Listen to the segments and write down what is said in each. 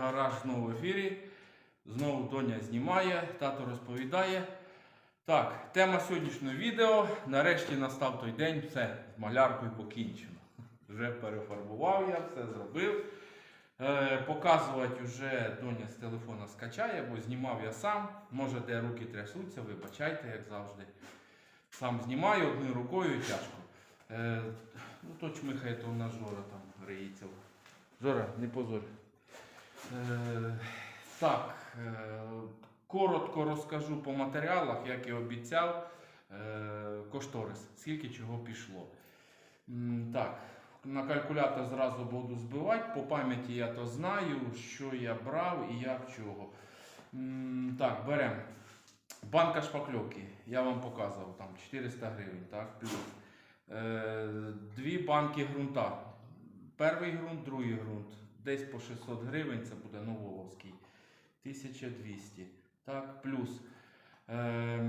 гараж знову в ефірі. Знову Доня знімає, тато розповідає. Так, тема сьогоднішнього відео. Нарешті настав той день, все, з маляркою покінчено. Вже перефарбував я, все зробив. Е, показувати вже Доня з телефона скачає, бо знімав я сам. Може, де руки трясуться, вибачайте, як завжди. Сам знімаю одною рукою тяжко. Е, ну, то чмихає, то у нас Жора там гриється. Жора, не позорь. Е, так, е, коротко розкажу по матеріалах, як і обіцяв. Е, кошторис, скільки чого пішло. Так, на калькулятор зразу буду збивати. По пам'яті я то знаю, що я брав і як чого. Так, беремо. Банка шпакльовки, я вам показував, там 400 гривень, так, плюс. Дві банки ґрунта. Перший ґрунт, другий ґрунт. Десь по 600 гривень, це буде Новоловський. 1200. Так, плюс. Е,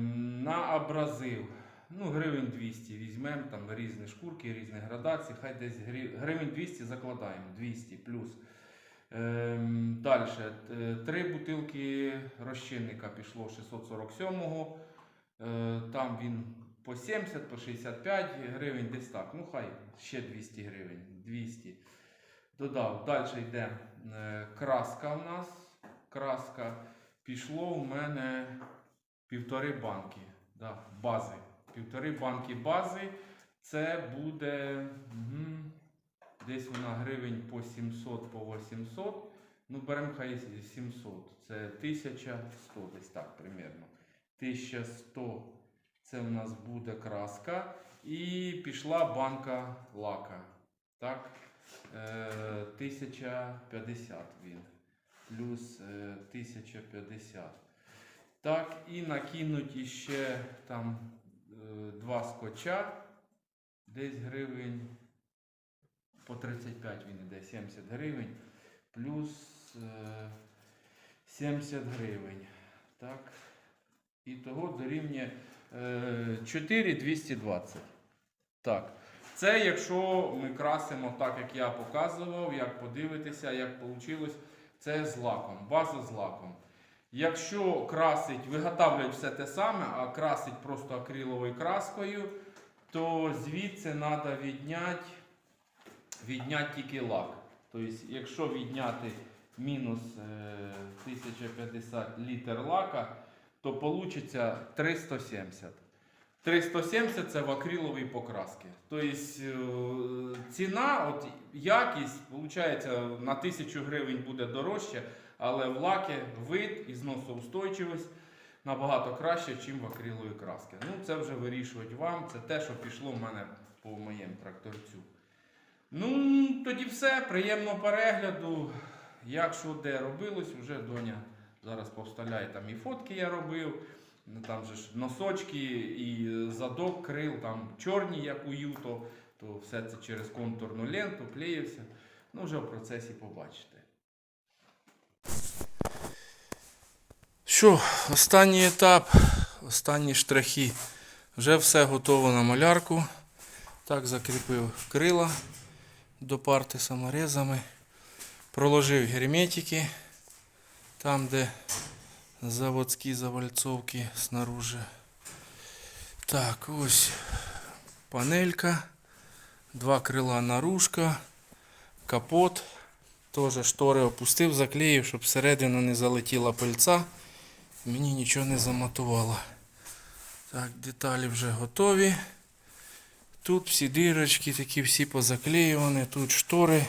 на абразив. Ну, гривень 200 візьмемо, там різні шкурки, різні градації. Хай десь гривень 200 закладаємо. 200 плюс. Ем, Далі. Три бутилки розчинника пішло 647-го. Е, Там він по 70, по 65 гривень, десь так. Ну, хай ще 200 гривень. 200. Додав. Далі йде е, краска у нас. Краска. Пішло у мене півтори банки. Да, бази. Півтори банки бази. Це буде. мгм, Десь вона гривень по 700, по 800. Ну, беремо хай 700. Це 1100, десь так примерно. 1100 це в нас буде краска. І пішла банка лака. Так? Е, 1050 він. Плюс е, 1050. Так, і накинуть іще там е, два скотча. Десь гривень по 35 він іде 70 гривень. Плюс е, 70 гривень. Так. І того дорівнює е, 4220. Так. Це якщо ми красимо так, як я показував, як подивитися, як вийшло. Це з лаком, база з лаком. Якщо красить, виготовлюють все те саме, а красить просто акриловою краскою, то звідси треба відняти відняти тільки лак. Тобто, якщо відняти мінус е, 1050 літр лака, то вийде 370. 370 це в акриловій покраски. Тобто е, ціна, от якість, виходить, на 1000 гривень буде дорожче, але в лакі вид і зносоустойчивість набагато краще, ніж в акриловій краски. Ну, це вже вирішувати вам. Це те, що пішло в мене по моєму тракторцю. Ну, тоді все. Приємного перегляду. Як що де робилось, вже доня зараз повставляє там і фотки я робив. Ну, Там же ж носочки і задок крил, там чорні, як у Юто, то все це через контурну ленту клеївся. Ну, вже в процесі побачите. Що, останній етап, останні штрихи. Вже все готово на малярку. Так, закріпив крила до парти саморезами. Проложив герметики там, де заводські завальцовки снаружи. Так, ось панелька, два крила наружка, капот. Теж штори опустив, заклеїв, щоб всередину не залетіла пильця. Мені нічого не заматувало. Так, деталі вже готові. Тут всі дирочки такі всі позаклеювані, тут штори,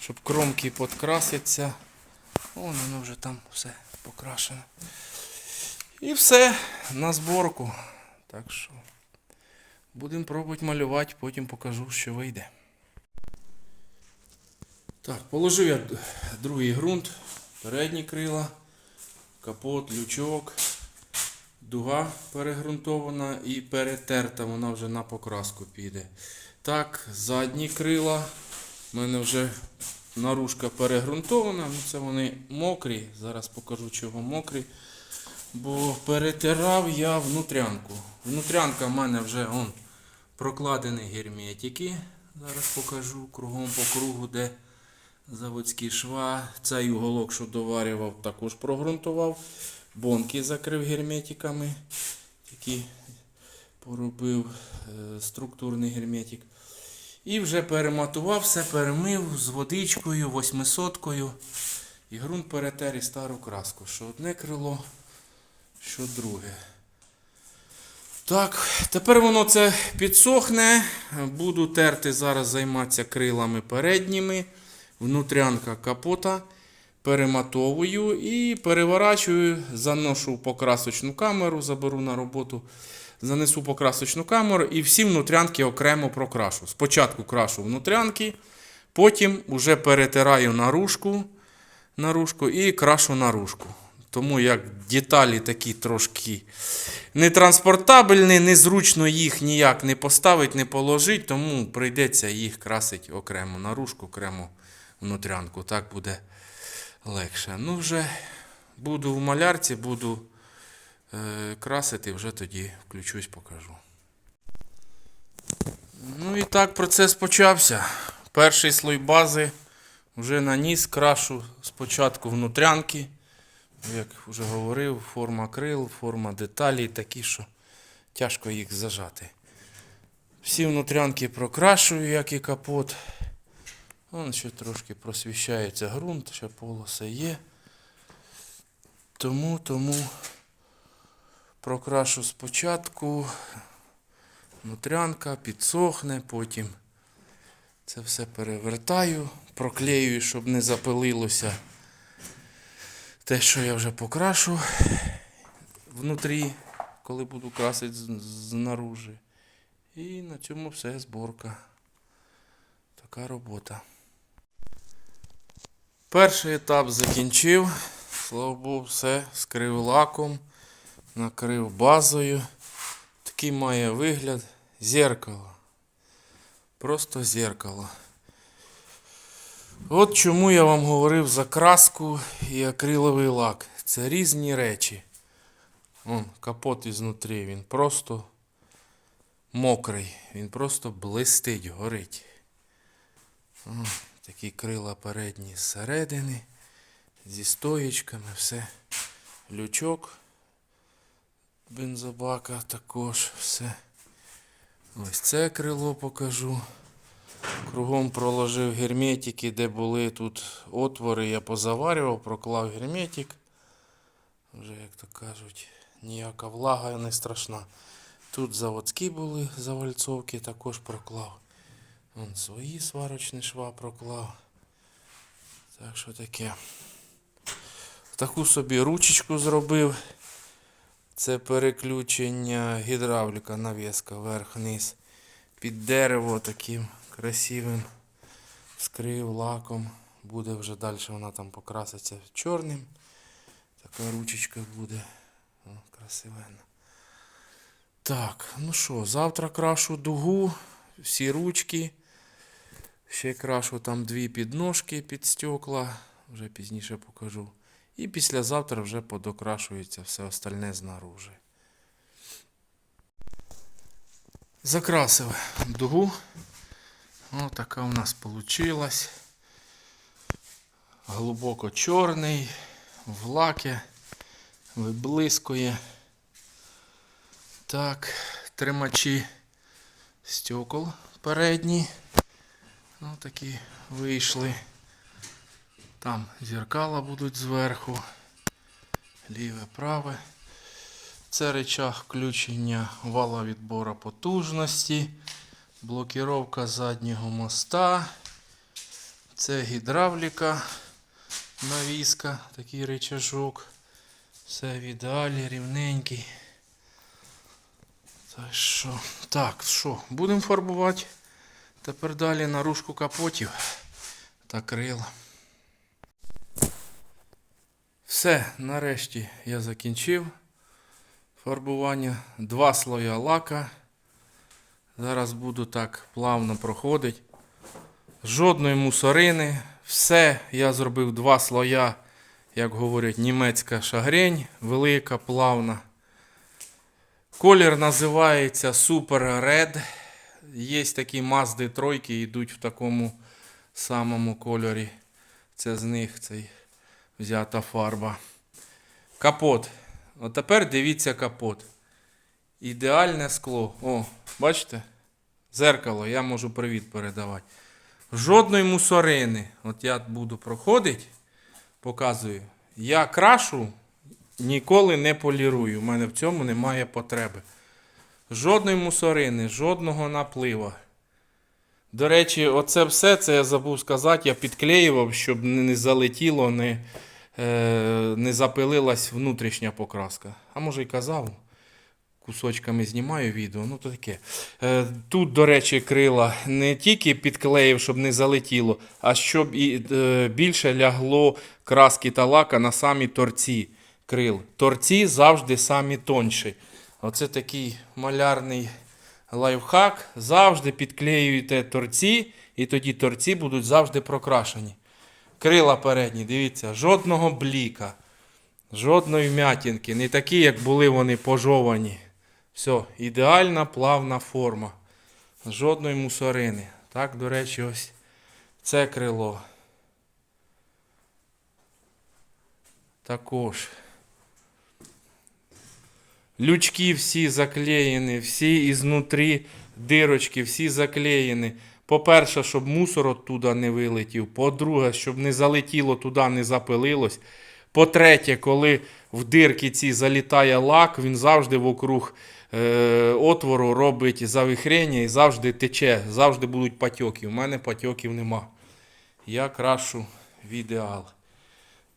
щоб кромки підкрасяться. Вон воно вже там все покрашено. І все на зборку. Так що будемо пробувати малювати, потім покажу, що вийде. Так, положив я другий ґрунт, передні крила, капот, лючок, дуга перегрунтована і перетерта, вона вже на покраску піде. Так, задні крила. У мене вже наружка перегрунтована, ну це вони мокрі. Зараз покажу, чого мокрі. Бо перетирав я внутрянку. Внутрянка в мене вже он, прокладені герметики. Зараз покажу кругом по кругу, де Заводські шва. Цей уголок, що доварював, також прогрунтував. Бонки закрив герметиками. Такі поробив е, структурний герметик. І вже перематував, все перемив з водичкою, восьмисоткою. І ґрунт перетер і стару краску. Що одне крило, що друге. Так, тепер воно це підсохне. Буду терти зараз займатися крилами передніми. Внутрянка капота. Перематовую і переворачую, заношу в покрасочну камеру, заберу на роботу, занесу покрасочну камеру і всі внутрянки окремо прокрашу. Спочатку крашу внутрянки, потім вже перетираю наружку, наружку і крашу наружку. Тому як деталі такі трошки нетранспортабельні, незручно їх ніяк не поставити, не положити, тому прийдеться їх красити окремо наружку, окремо внутрянку. Так буде легше. Ну, вже буду в малярці, буду красити, вже тоді включусь, покажу. Ну і так процес почався. Перший слой бази вже наніс, крашу спочатку внутрянки. Як вже говорив, форма крил, форма деталей такі, що тяжко їх зажати. Всі внутрянки прокрашую, як і капот. Вон ще трошки просвіщається ґрунт, ще полоса є. Тому, тому прокрашу спочатку. Внутрянка підсохне, потім це все перевертаю, проклеюю, щоб не запилилося те, що я вже покрашу внутрі, коли буду красити знаружи. І на цьому все зборка. Така робота. Перший етап закінчив. Слава Богу, все скрив лаком, накрив базою. Такий має вигляд. Зеркало. Просто зеркало. От чому я вам говорив за краску і акриловий лак. Це різні речі. Вон, капот ізнутрі, він просто мокрий, він просто блистить, горить. О, такі крила передні зсередини, зі стоєчками, все. Лючок бензобака також все. Ось це крило покажу. Кругом проложив герметики, де були тут отвори, я позаварював, проклав герметик. Вже, як то кажуть, ніяка влага не страшна. Тут заводські були завальцовки, також проклав. Вон свої сварочні шва проклав. Так що таке. Таку собі ручечку зробив. Це переключення гідравліка, навіска вверх-вниз. Під дерево таким красивим. Скрив лаком. Буде вже далі вона там покраситься чорним. Така ручечка буде. О, красивенна. Так, ну що, завтра крашу дугу, всі ручки. Ще крашу там дві підножки під стекла. Вже пізніше покажу. І післязавтра вже подокрашується все остальне знаружи. Закрасив дугу. Ось така у нас вийшла. Глибоко чорний, в лакі, виблискує. Так, тримачі стекол передні. Ну, такі вийшли. Там зеркала будуть зверху. Ліве, праве. Це речах включення вала відбору потужності. Блокіровка заднього моста. Це гідравліка навіска, такий речажок. Все в ідеалі, рівненький. Так що, так, що, будемо фарбувати. Тепер далі наружку капотів та крила. Все, нарешті я закінчив фарбування. Два слоя лака. Зараз буду так плавно проходити. Жодної мусорини. Все, я зробив два слоя, як говорять, німецька шагрень, велика, плавна. Колір називається Super Red. Є такі Mazda тройки, йдуть в такому самому кольорі. Це з них цей взята фарба. Капот. От тепер дивіться капот. Ідеальне скло. О, бачите? Зеркало, я можу привіт передавати. Жодної мусорини. От я буду проходити, показую. Я крашу, ніколи не полірую. У мене в цьому немає потреби. Жодної мусорини, жодного наплива. До речі, оце все це я забув сказати, я підклеював, щоб не залетіло, не, не запилилась внутрішня покраска. А може й казав, кусочками знімаю відео, ну то таке. Е, тут, до речі, крила не тільки підклеїв, щоб не залетіло, а щоб і е, більше лягло краски та лака на самі торці крил. Торці завжди самі тонші. Оце такий малярний лайфхак. Завжди підклеюєте торці, і тоді торці будуть завжди прокрашені. Крила передні, дивіться, жодного бліка, жодної вмятинки, не такі, як були вони пожовані. Все, ідеальна плавна форма. Жодної мусорини. Так, до речі, ось це крило. Також. Лючки всі заклеєні, всі ізнутрі дирочки, всі заклеєні. По-перше, щоб мусор оттуда не вилетів. По-друге, щоб не залетіло туди, не запилилось. По-третє, коли в дирки ці залітає лак, він завжди вокруг е, отвору робить завихрення і завжди тече, завжди будуть патьоки. У мене патьоків нема. Я крашу в ідеал.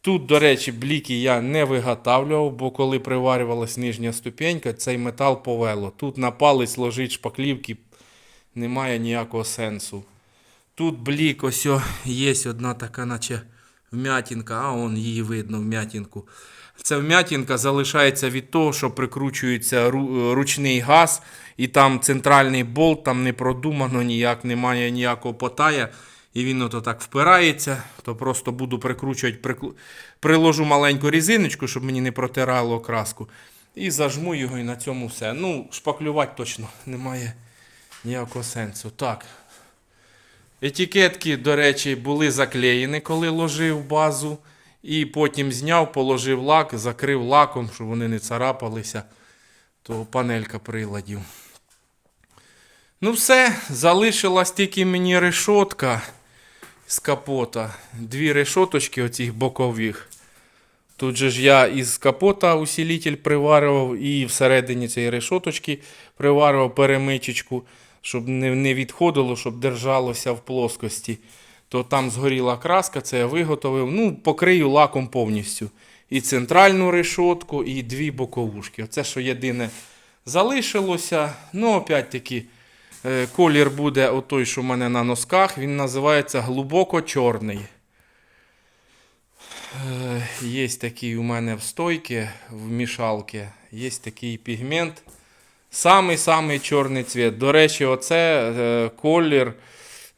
Тут, до речі, бліки я не виготавлював, бо коли приварювалась нижня ступенька, цей метал повело. Тут на палець ложить шпаклівки, немає ніякого сенсу. Тут блік, ось є одна така, наче вмятинка, а он її видно, вмятинку. Ця вмятинка залишається від того, що прикручується ручний газ, і там центральний болт, там не продумано ніяк, немає ніякого потая. І він ото так впирається, то просто буду прикручувати, приложу маленьку різиночку, щоб мені не протирало краску. І зажму його, і на цьому все. Ну, шпаклювати точно немає ніякого сенсу. Так. Етикетки, до речі, були заклеєні, коли ложив базу. І потім зняв, положив лак, закрив лаком, щоб вони не царапалися. То панелька приладів. Ну все, залишилась тільки мені решотка з капота. Дві решоточки оцих бокових. Тут же ж я із капота усилитель приварював і всередині цієї решоточки приварював перемичечку, щоб не, не відходило, щоб держалося в плоскості. То там згоріла краска, це я виготовив. Ну, покрию лаком повністю. І центральну решотку, і дві боковушки. Оце, що єдине залишилося. Ну, опять-таки, е, колір буде отой, що в мене на носках. Він називається глибоко чорний. Е, Є такий у мене в стойці, в мішалці, є такий пігмент. Самий-самий чорний цвіт. До речі, оце е, колір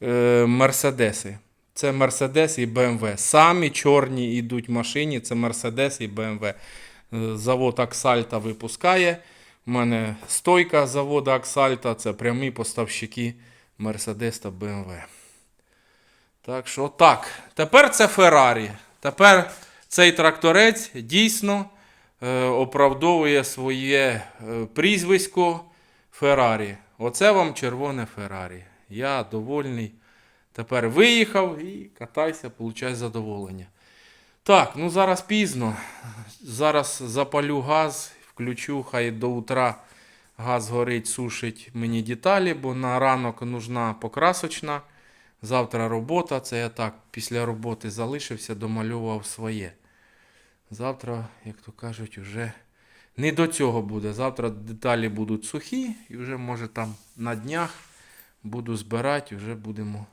е, Мерседеси. Це Мерседес і BMW. Самі чорні йдуть машині, це Мерседес і BMW. Е, Завод Аксальта випускає. У мене стойка заводу Аксальта, це прямі поставщики Мерседес та BMW. Так що так. Тепер це Феррарі. Тепер цей тракторець дійсно оправдовує своє е, прізвисько Феррарі. Оце вам червоне Феррарі. Я довольний. Тепер виїхав і катайся, получай задоволення. Так, ну зараз пізно. Зараз запалю газ, включу, хай до утра газ горить, сушить мені деталі, бо на ранок нужна покрасочна. Завтра робота, це я так після роботи залишився, домальовував своє. Завтра, як то кажуть, вже не до цього буде. Завтра деталі будуть сухі, і вже може там на днях буду збирати, вже будемо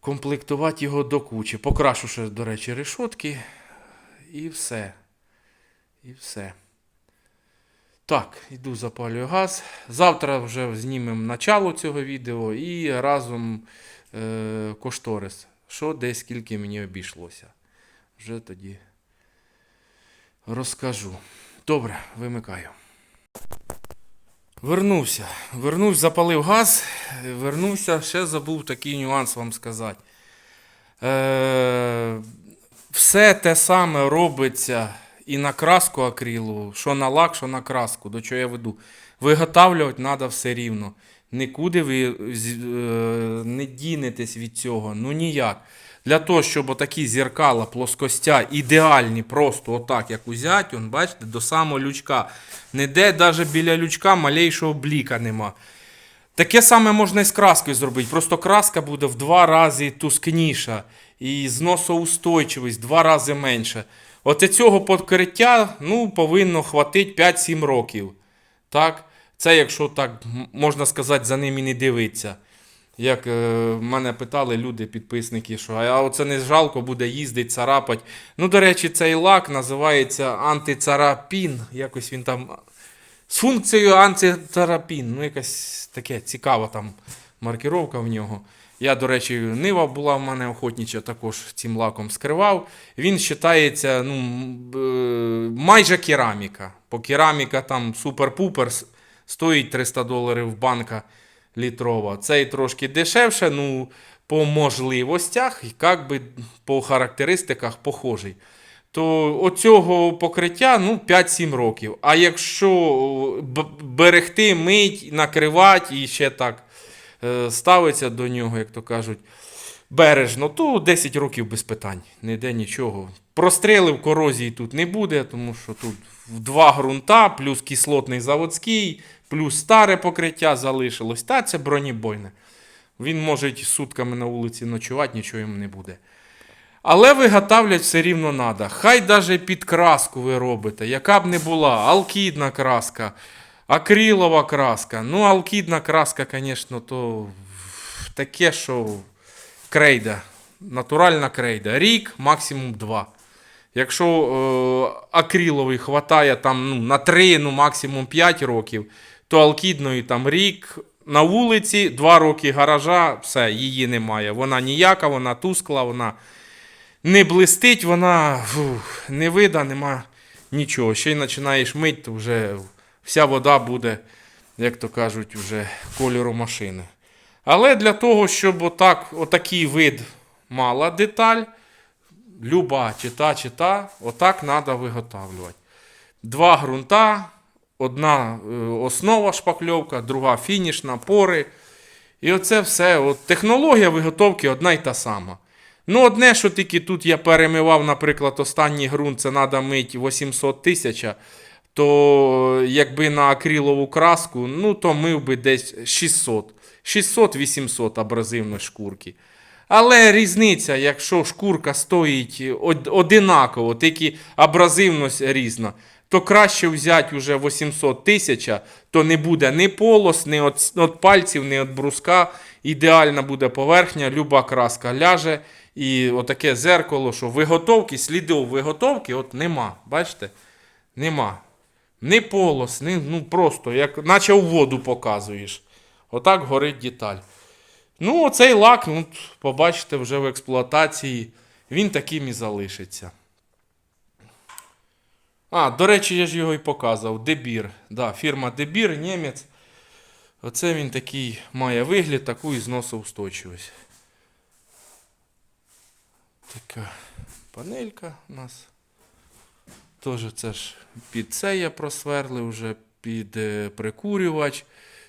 комплектувати його до кучі. Покрашу ще, до речі, решотки. І все. І все. Так, іду запалюю газ. Завтра вже знімемо начало цього відео і разом е, кошторис. Що десь скільки мені обійшлося. Вже тоді розкажу. Добре, вимикаю. Вернувся. Вернувся, запалив газ. Вернувся, ще забув такий нюанс вам сказати. Е, все те саме робиться і на краску акрилову, що на лак, що на краску. До чого я веду. Виготавлювати треба все рівно. Нікуди ви е, не дінетесь від цього. Ну ніяк. Для того, щоб отакі зеркала, плоскостя, ідеальні, просто отак, як узять, он, бачите, до самого лючка. Ніде навіть біля лючка малейшого бліка нема. Таке саме можна і з краскою зробити. Просто краска буде в два рази тускніша і зносоустойчивість в два рази менше. От цього покриття ну, повинно хватити 5-7 років. Так? Це якщо так можна сказати, за ним і не дивитися. Як е, мене питали люди, підписники, що а оце не жалко буде їздити, царапать. Ну, до речі, цей лак називається антицарапін. Якось він там з функцією антицарапін. Ну, якась таке цікава там маркіровка в нього. Я, до речі, нива була в мене охотнича, також цим лаком скривав. Він вважається ну, майже кераміка. По кераміка там супер-пупер стоїть 300 доларів банка літрова. Цей трошки дешевше, ну, по можливостях, і як би по характеристиках похожий то оцього покриття ну, 5-7 років. А якщо берегти, мить, накривати і ще так е, ставиться до нього, як то кажуть, бережно, то 10 років без питань. Ніде нічого. Прострілив корозії тут не буде, тому що тут два ґрунта, плюс кислотний заводський, плюс старе покриття залишилось. Та це бронебойне. Він може сутками на вулиці ночувати, нічого йому не буде. Але виготовлять все рівно треба. Хай навіть під краску ви робите, яка б не була, алкідна краска, акрилова краска. Ну, алкідна краска, звісно, то таке, що крейда, натуральна крейда. Рік, максимум два. Якщо е, акриловий хватає там, ну, на 3, ну максимум 5 років, то алкідної там рік на вулиці, 2 роки гаража, все, її немає. Вона ніяка, вона тускла, вона не блистить, вона фух, не вида, нема нічого. Ще й починаєш мить, то вже вся вода буде, як то кажуть, вже кольору машини. Але для того, щоб отак, отакий вид мала деталь, люба чи та, чи та, отак треба виготовлювати. Два ґрунта, одна е, основа шпакльовка, друга фінішна, пори. І оце все. От, технологія виготовки одна й та сама. Ну, одне, що тільки тут я перемивав, наприклад, останній ґрунт, це треба мити 800 тисяч, то якби на акрилову краску, ну, то мив би десь 600. 600-800 абразивної шкурки. Але різниця, якщо шкурка стоїть одинаково, тільки абразивність різна, то краще взяти вже 800 тисяч, то не буде ні полос, ні від, пальців, ні від бруска. Ідеальна буде поверхня, люба краска ляже. І отаке зеркало, що виготовки, слідів виготовки, от нема. Бачите? Нема. Ні полос, ні, ну просто, як, наче у воду показуєш. Отак горить деталь. Ну, оцей лак, ну, побачите, вже в експлуатації, він таким і залишиться. А, до речі, я ж його і показував. Дебір. Да, фірма Дебір, німець. Оце він такий має вигляд, таку і зносоустойчивість. Така панелька у нас. Теж це ж під це я просверлив вже під е, прикурювач.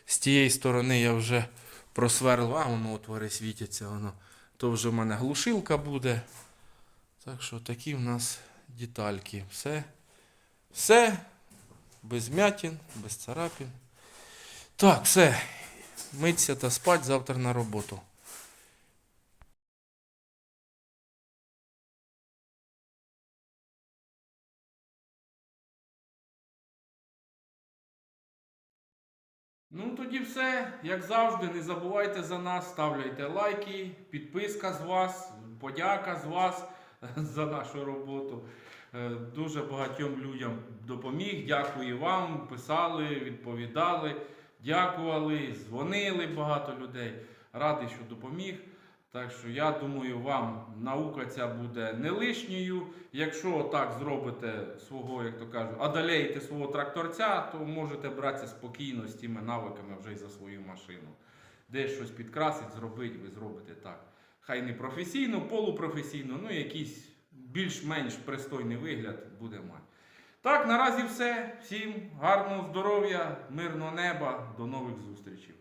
З тієї сторони я вже просверлив, а воно отвори світяться, воно. То вже в мене глушилка буде. Так що такі в нас детальки. Все. Все. Без м'ятін, без царапін. Так, все. Миться та спать завтра на роботу. Ну, тоді все. Як завжди, не забувайте за нас, ставляйте лайки, підписка з вас, подяка з вас за нашу роботу. Е, Дуже багатьом людям допоміг. Дякую вам. Писали, відповідали, дякували, дзвонили багато людей. Радий, що допоміг. Так що я думаю, вам наука ця буде не лишньою. Якщо так зробите свого, як то кажуть, одолеєте свого тракторця, то можете братися спокійно з тими навиками вже й за свою машину. Десь щось підкрасить, зробити, ви зробите так. хай не професійно, полупрофесійно, ну якийсь більш-менш пристойний вигляд буде мати. Так, наразі все. Всім гарного здоров'я, мирного неба, до нових зустрічей.